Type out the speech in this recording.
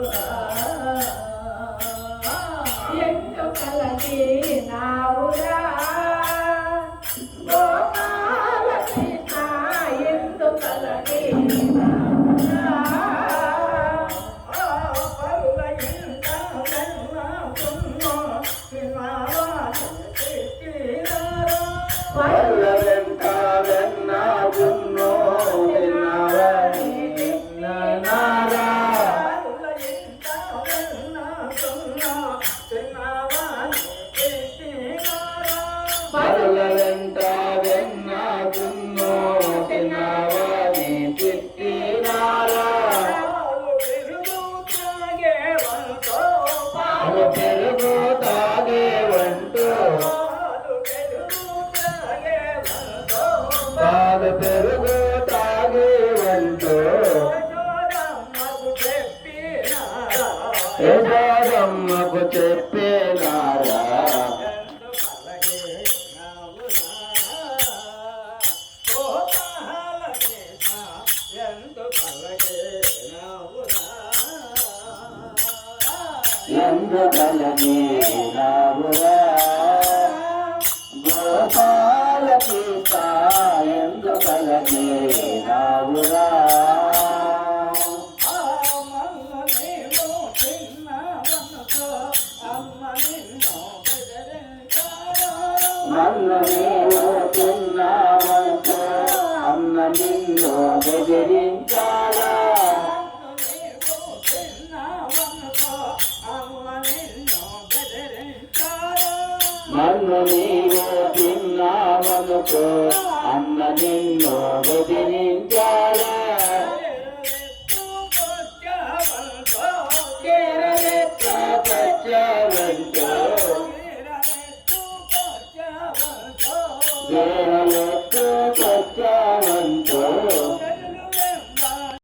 uh, uh. పాలు పెరుగు తాగేవంటూ పాలు పెరుగు తాగేవంటూ యశోదమ్మకు చెప్పిన ఎందుకలనే రావురా. గోపాల పీత ఎందుకలనే రావురా నన్ను నేను తిన్నావంటూ అన్న నిన్ను బెదిరించారా. నన్ను నీవు తిన్నావనుకో అన్న నిన్ను బెదిరించారా చేరలెత్త